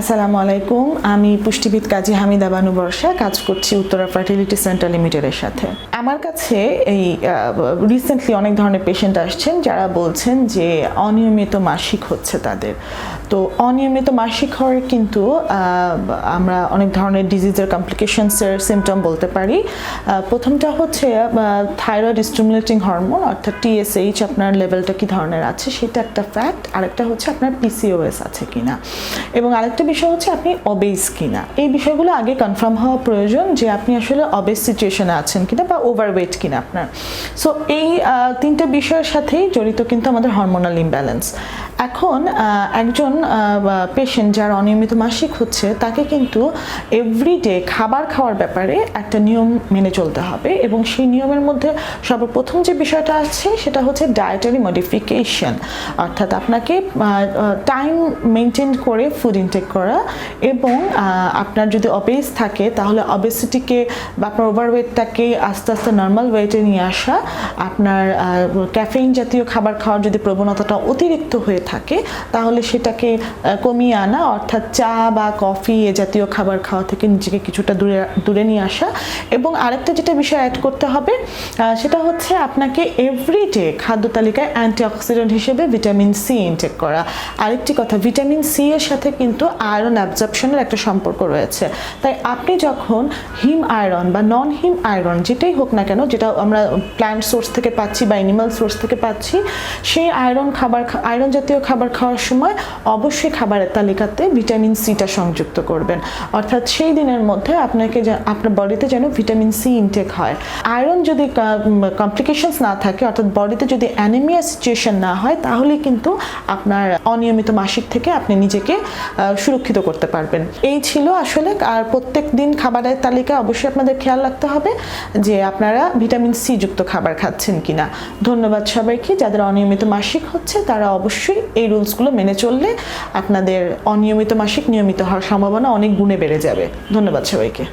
আসসালামু আলাইকুম। আমি পুষ্টিবিদ কাজী হামিদা বানু বর্ষা, কাজ করছি উত্তরা ফার্টিলিটি সেন্টার লিমিটেডের সাথে। আমার কাছে এই রিসেন্টলি অনেক ধরনের পেশেন্ট আসছেন যারা বলছেন যে অনিয়মিত মাসিক হচ্ছে তাদের। তো অনিয়মিত মাসিক হওয়ার কিন্তু আমরা অনেক ধরনের ডিজিজের কমপ্লিকেশনসের সিমটম বলতে পারি। প্রথমটা হচ্ছে থাইরয়েড স্টিমুলেটিং হরমোন অর্থাৎ টিএসএইচ আপনার লেভেলটা কি ধরনের আছে সেটা একটা ফ্যাক্ট আরেকটা হচ্ছে আপনার পিসিওএস আছে কিনা। এবং আরেকটা বিষয় হচ্ছে আপনি অবেজ কিনা। এই বিষয়গুলো আগে কনফার্ম হওয়া প্রয়োজন যে আপনি আসলে অবেজ সিচুয়েশনে আছেন কিনা বা ওভারওয়েট কিনা আপনার। সো এই তিনটে বিষয়ের সাথেই জড়িত কিন্তু আমাদের হরমোনাল ইমব্যালেন্স এখন একজন পেশেন্ট যার অনিয়মিত মাসিক হচ্ছে, তাকে কিন্তু এভরিডে খাবার খাওয়ার ব্যাপারে একটা নিয়ম মেনে চলতে হবে এবং সেই নিয়মের মধ্যে সর্বপ্রথম যে বিষয়টা আছে, সেটা হচ্ছে ডায়েটারি মডিফিকেশন অর্থাৎ আপনাকে টাইম মেনটেন করে ফুড ইনটেক করা এবং আপনার যদি অবেস থাকে, তাহলে অবেসিটিকে বা আপনার ওভারওয়েটটাকে আস্তে আস্তে নর্মাল ওয়েটে নিয়ে আসা। আপনার ক্যাফেইন জাতীয় খাবার খাওয়ার যদি প্রবণতাটা অতিরিক্ত হয়ে থাকে তাহলে সেটাকে কমিয়ে আনা, অর্থাৎ চা বা কফি এ জাতীয় খাবার খাওয়া থেকে নিজেকে কিছুটা দূরে দূরে নিয়ে আসা। এবং আরেকটা যেটা বিষয় অ্যাড করতে হবে সেটা হচ্ছে আপনাকে এভরিডে খাদ্য তালিকায় অ্যান্টিঅক্সিডেন্ট হিসেবে ভিটামিন সি ইনটেক করা। আরেকটি কথা ভিটামিন সি এর সাথে কিন্তু আয়রন অ্যাবজর্পশনের একটা সম্পর্ক রয়েছে। তাই আপনি যখন হিম আয়রন বা নন হিম আয়রন যেটাই হোক না কেন, যেটা আমরা প্ল্যান্ট সোর্স থেকে পাচ্ছি বা অ্যানিমাল সোর্স থেকে পাচ্ছি, সেই আয়রন খাবার আয়রন জাতীয় খাবার খাওয়ার সময় অবশ্যই খাবারের তালিকাতে ভিটামিন সিটা সংযুক্ত করবেন। অর্থাৎ সেই দিনের মধ্যে আপনাকে আপনার বডিতে যেন ভিটামিন সি ইনটেক হয়। আয়রন যদি কমপ্লিকেশনস না থাকে, অর্থাৎ বডিতে যদি অ্যানিমিয়া সিচুয়েশন না হয় তাহলে কিন্তু আপনার অনিয়মিত মাসিক থেকে আপনি নিজেকে সুরক্ষিত করতে পারবেন। এই ছিল আসলে, আর প্রত্যেক দিন খাবারের তালিকা অবশ্যই আপনাদের খেয়াল রাখতে হবে যে আপনারা ভিটামিন সি যুক্ত খাবার খাচ্ছেন কিনা। ধন্যবাদ সবাইকে। যাদের অনিয়মিত মাসিক হচ্ছে, তারা অবশ্যই এই রুলসগুলো মেনে চললে আপনাদের অনিয়মিত মাসিক নিয়মিত হওয়ার সম্ভাবনা অনেক গুণে বেড়ে যাবে। ধন্যবাদ সবাইকে।